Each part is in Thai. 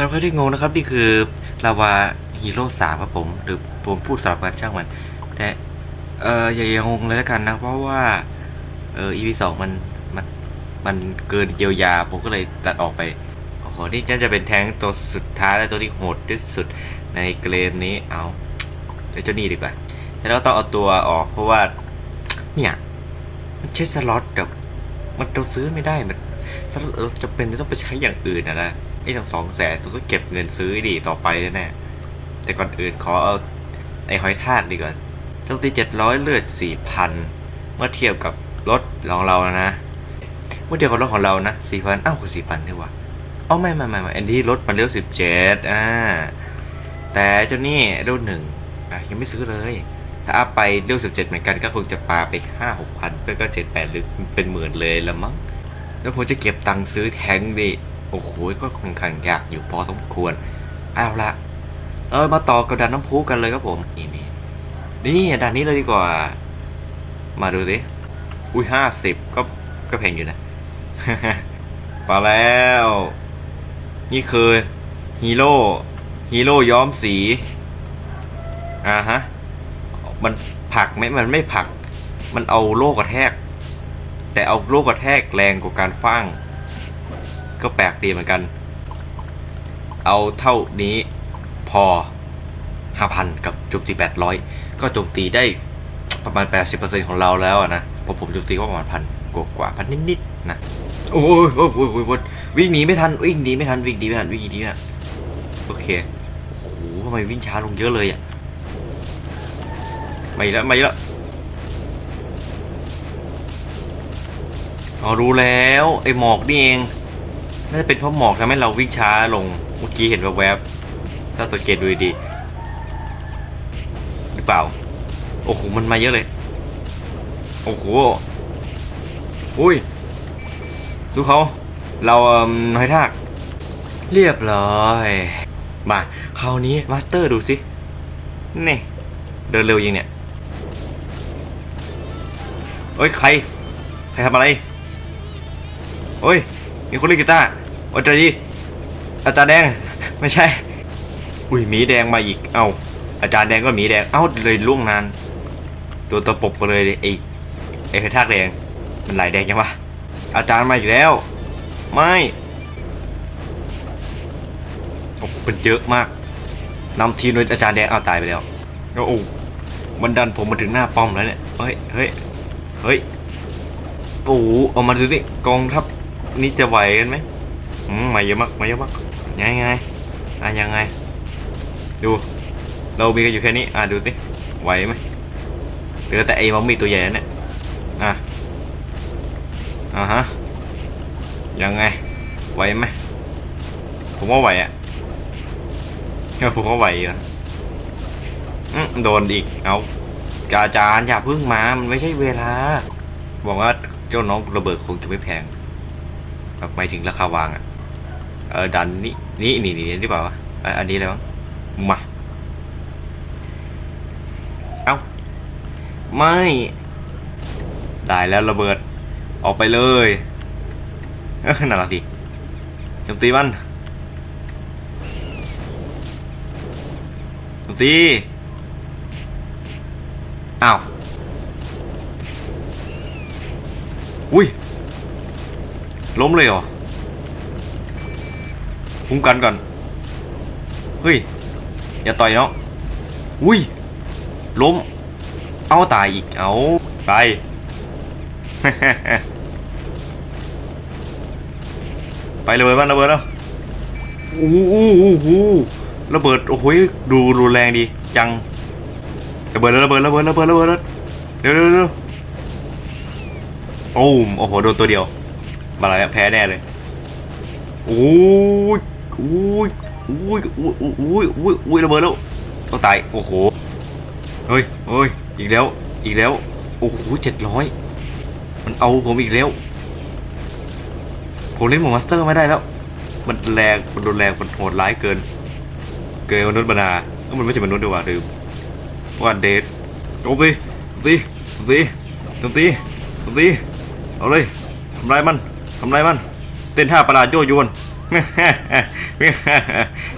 สำหรับใครที่งงนะครับ นี่คือลาวาฮีโร่สามครับผม หรือผมพูดสลับกันช่างมัน แต่เอออย่าอย่างงเลยแล้วกันนะ เพราะว่า เออ EP สองมันมันมันเกินเยียวยา ผมก็เลยตัดออกไปโอ้โหนี่น่าจะเป็นแทงตัวสุดท้ายและตัวที่โหดที่สุดในเกมนี้เอาเจ้าเจ้านี่ดีกว่าแล้วเราต้องเอาตัวออก เพราะว่าเนี่ยมันใช้สล็อตแบบมันเราซื้อไม่ได้มันสรุปเราจะเป็นจะต้องไปใช้อย่างอื่นนะนะ อ้ทั้งสองแสนต้องเก็บเงินซื้อดีต่อไปแน่แต่ก่อนอื่นขอเอาไอ้หอยทากดีก่อนต้องตีเจ็ดร้อยเลือดสี่พันเมื่อเทียบกับรถของเรานะ เมื่อเทียบกับรถของเรานะสี่พันอ้าวคือสี่พันด้วยวะเอ้าไม่ไม่ไม่ไม่อันนี้รถมันเลี้ยวสิบเจ็ดอ่าแต่เจ้านี่เลี้ยวหนึ่งอะยังไม่ซื้อเลย ถ้าอัพไปเลี้ยวสิบเจ็ดเหมือนกันก็คงจะปาไปห้าหกพันเพื่อก็เจ็ดแปดหรือเป็นหมื่นเลยละมั้งแล้วผมจะเก็บตังค์ซื้อแทงดิ โอ้โหก็ค่อนข้างยากอยู่พอสมควรเอาละเออมาต่อกับด่านน้ำพุกันเลยครับผม นี่นี่นี่ด่านนี้เลยดีกว่า มาดูสิอุ้ยห้าสิบก็ก็แพงอยู่นะมาแล้ว นี่คือฮีโร่ฮีโร่ย้อมสีอ่าฮะ มันผักไหมมันไม่ผัก มันเอาโล่กระแทก แต่เอาโลกกระแทกแรงกว่าการฟ้าง ก็แปลกดีเหมือนกัน เอาเท่านี้พอ 5,000 กับโจมตี 800 ก็โจมตีได้ประมาณ 80%ของเราแล้วนะเพราะผมโจมตีก็ประมาณพันกว่ากว่าพันนิดๆนะ โอ้ยโอ้ยโอ้ยโอ้ยวิ่งหนีไม่ทันวิ่งหนีไม่ทันวิ่งหนีไม่ทันวิ่งหนีไม่ทันโอเคโอ้โหทำไมวิ่งช้าลงเยอะเลยอะไม่ล้วไม่ล้วอ๋อรู้แล้ว ไอ้หมอกนี่เอง น่าจะเป็นเพราะหมอกทำให้เราวิ่งช้าลง เมื่อกี้เห็นแวบๆถ้าสังเกตดูดีหรือเปล่า โอ้โห มันมาเยอะเลย โอ้โห อุ้ย ดูเขา เราน้อยทาก เรียบร้อย มาคราวนี้มาสเตอร์ดูสิ นี่ เดินเร็วยิงเนี่ยเอ้ย ใคร ใครทำอะไรโอ้ย มีคนเล่นกีตาร์ อาจารย์ดีอาจารย์แดง ไม่ใช่ อุ้ยหมีแดงมาอีก เอ้าอาจารย์แดงก็หมีแดง เอ้าเลยล่วงนานตัวตะปบไปเลยไอ้ไอ้เพทากแดง มันไหลายแดงยังวะ อาจารย์มาอีกแล้ว ไม่โอ้เป็นเยอะมากนำทีมโดยอาจารย์แดงเอาตายไปแล้วโอ้โมันดันผมมาถึงหน้าป้อมแล้วเนี่ย เฮ้ย เฮ้ย เฮ้ย โอ้เอามาดูสิกองทัพนี่จะไหวกันไหม อืมมาเยอะมากมาเยอะมากยังไงอะยังไง ดู เรามีกันอยู่แค่นี้อะดูสิไหวไหมเหลือแต่ไอ้มัมมี่ตัวใหญ่เนี่ยอะอ่าฮะยังไงไหวไหมผมว่าไหวอะเออผมว่าไหวอยู่นะโดนอีกเอาอาจารย์อย่าเพิ่งมามันไม่ใช่เวลาบอกว่าเจ้าน้องระเบิดคงจะไม่แพงแบบหมายถึงราคาวางอะ่ะ เออดันนี่นี่นี่นี่หรือเปล่าวะอะอันนี้แล้วมาเอ้าไม่ได้แล้วระเบิดออกไปเลยเออน่ารักดีโจมตีมันโจมตีอ้าวอุ้ยล้มเลยเหรอ คุ้มกันก่อน เฮ้ย อย่าต่อยเนาะอุ้ย ล้ม เอาตายอีก เอาไป ไปเลยบ้านระเบิดแล้วโอ้โหโอ้โหระเบิด โอ้โหดูรุนแรงดี จัง ระเบิดแล้วระเบิดระเบิดระเบิดระเบิดแล้วเร็วเร็วเร็วโอ้โห โดนตัวเดียว มาแล้วแพ้แน่เลย โอ้ย อุ้ยโอ้ยโอ้ยโอ้ยโอ้ยโอ้ยระเบิดแล้วต้องตายโอ้โหเฮ้ยเฮ้ยอีกแล้วอีกแล้วโอ้โหเจ็ดร้อยมันเอาผมอีกแล้ว ผมเล่นหมอมาสเตอร์ไม่ได้แล้ว มันแรงมันโดนแรงมันโหดร้ายเกิน เกินมนุษย์บรรดาเอ้ามันไม่ใช่มนุษย์ดีกว่าลืมว่าเดทโจมตีตีตีโจมตีโจมตีเอาเลยทำลายมันทำลายมัน เต้นท่าประหลาดโยโยน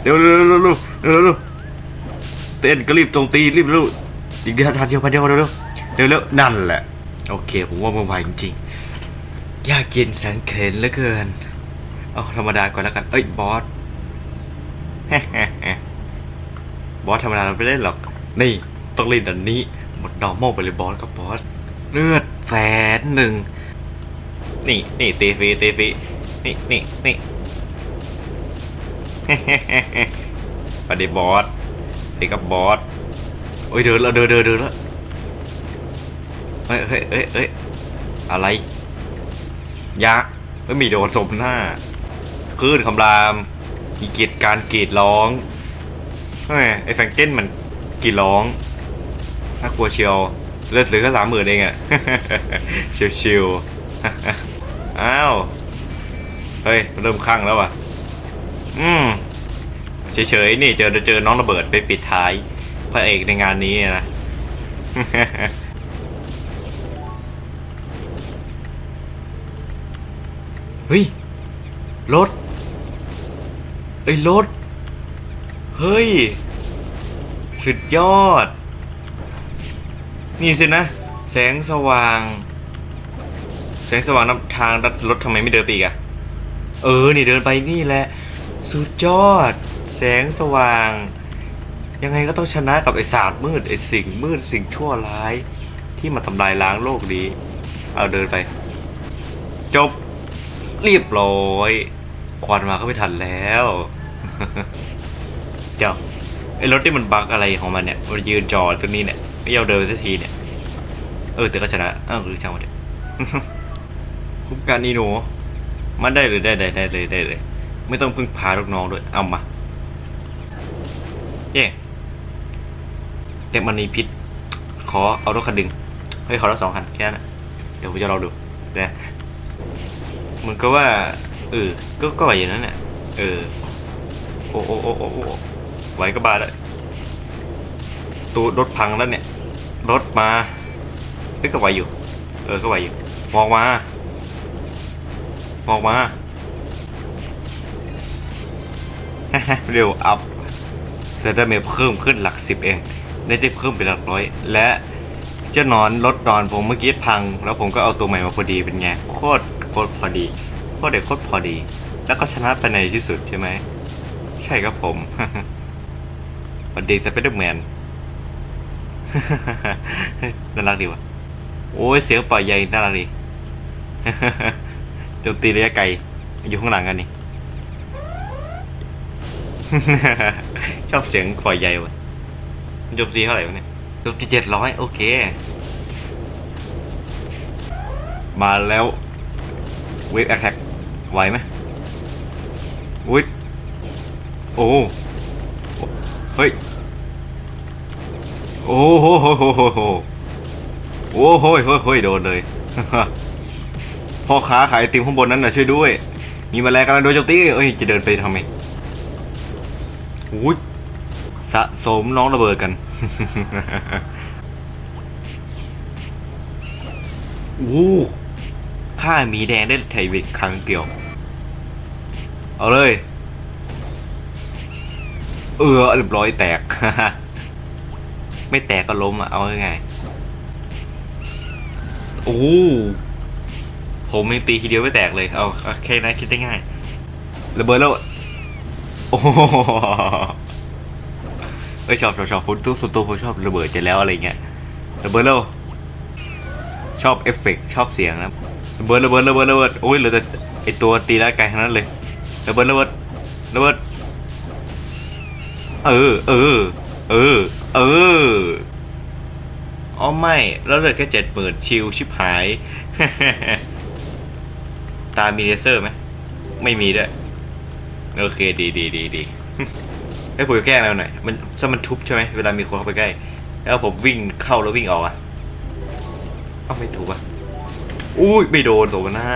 เดี๋ยวเร็วเร็วเร็วเร็วเต้นก็รีบตรงตีรีบเร็วอีกเดียวทันเดียวพันเดียวเร็วเร็วเร็วเร็วนั่นแหละ โอเค ผมว่ามันไหวจริงๆยากเย็นแสนเข็นเหลือเกินเอาธรรมดาก่อนแล้วกัน เอ้ยบอสบอสธรรมดาเราไม่เล่นหรอก นี่ต้องเล่นอันนี้ หมดดอมโมไปเลยบอสกับบอสเลือดแสนหนึ่งนี่นี่เตฟีเตฟีนี่นี่นี่ ไปเดบอสเด็กกับบอสโอ้ยเดินแล้วเดินเดินเดินแล้วเฮ้ยเฮ้ยเฮ้ยเฮ้ยอะไรยะไม่มีโดนสมหน้าคลื่นคำรามอีเกียรติการกรีดร้องแหมไอ้แฟงเก้นมันกรีดร้องน่ากลัวเชียวเลือดเหลือแค่สามหมื่นเองอะชิวๆอ้าว เฮ้ย เริ่มคลั่งแล้วว่ะ อืมเฉยๆนี่เจอเจอน้องระเบิดไปปิดท้ายพระเอกในงานนี้นะเฮ้ยรถเอ้ยรถเฮ้ยสุดยอด นี่สินะ แสงสว่าง แสงสว่างนำทางรถทำไมไม่เดินไปอีกอะเออ นี่เดินไปนี่แหละ สุดยอด แสงสว่าง ยังไงก็ต้องชนะกับไอ้ศาสตร์มืดไอ้สิ่งมืดสิ่งชั่วร้าย ที่มาทำลายล้างโลกนี้ เอาเดินไป จบเรียบร้อยควันมาก็ไม่ทันแล้วเดี๋ยวไอ้รถที่มันบักอะไรของมันเนี่ยมันยืนจอดตรงนี้เนี่ยไม่ยอมเดินไปสักทีเนี่ย เออแต่ก็ชนะอ้าวคือช่างมันเถอะคุ้มกันอีหนูมันได้เลยได้ได้ได้เลยได้เลย ไม่ต้องพึ่งพาลูกน้องด้วย เอามาเย่เต็มมันนีพิษ ขอเอารถคันดึง เฮ้ย ขอรถสองคันแค่นั้นเดี๋ยวผมจะลองดูนะมันก็ว่า เออ ก็ก็ไหวอย่างนั้นน่ะเออโอ้โอ้โอ้โอ้โอ้ไหวก็บาแล้วตูรถพังแล้วเนี่ย รถมาเอ้ยก็ไหวอยู่ เออ ก็ไหวอยู่ มองมา มองมา เร็วอัพแต่ได้เมเพิ่มขึ้นหลักสิบเองได้จะเพิ่มเป็นหลักร้อย และเจ้านอนรถนอนผมเมื่อกี้พัง แล้วผมก็เอาตัวใหม่มาพอดีเป็นไงโคตรโคตรพอดีโคตรเด็กโคตรพอดี แล้วก็ชนะไปในที่สุดใช่ไหมใช่ครับผมสวัสดีสไปเดอร์แมนน่ารักดีว่ะโอ้ยเสียงปล่อยใหญ่น่ารักดีโจมตีระยะไกลอยู่ข้างหลังกันนี่ ชอบเสียงปล่อยใหญ่วะโจมตีเท่าไหร่วะเนี่ยโจมตีเจ็ดร้อยโอเค มาแล้วเวฟแอคแท็กไหวไหมอุ้ยโอ้เฮ้ยโอ้โหโหโหโหโหโอ้โหโหโหโดนเลยพ่อค้าขายไอติมข้างบนนั้นน่ะช่วยด้วย มีแมลงกำลังโดนโจมตีเอ้ยจะเดินไปทำไม อุ้ยสะสมน้องระเบิดกัน อู้ข้ามีแดงได้ไทยเวกครั้งเดียว เอาเลย เออเรียบร้อยแตก ไม่แตกก็ล้มอะ เอาง่ายๆโอ้ผมยังตีทีเดียวไม่แตกเลยเอาเอาแค่นั้นคิดได้ง่าย ระเบิดแล้ว โอ้โหเอ้ยชอบชอบชอบผมตัวส่วนตัวผมชอบระเบิดจะแล้วอะไรเงี้ยระเบิดแล้วชอบเอฟเฟกต์ชอบเสียงนะระเบิดระเบิดระเบิดระเบิดโอ้ยเหลือแต่ไอตัวตีแล้วไกลทั้งนั้นเลยระเบิดระเบิดระเบิดเออเออเออเอออ๋อไม่แล้วเหลือแค่เจ็ดหมื่นชิลชิบหาย ตามีเลเซอร์ไหมไม่มีด้วย โอเคดีดีดีดีให้ผมแกล้งแล้วหน่อยมันถ้ามันทุบใช่ไหมเวลามีคนเข้าไปใกล้ แล้วผมวิ่งเข้าแล้ววิ่งออกอะเอ้าไม่ถูกอะอุ้ยไม่โดนโดนหน้า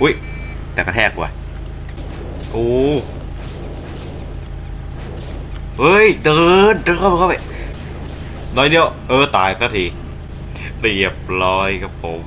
อุ้ยแต่กระแทกว่ะโอ้เฮ้ยเดินเดินเข้าไปเข้าไปน้อยเดียวเออตายสักทีเรียบร้อยครับผม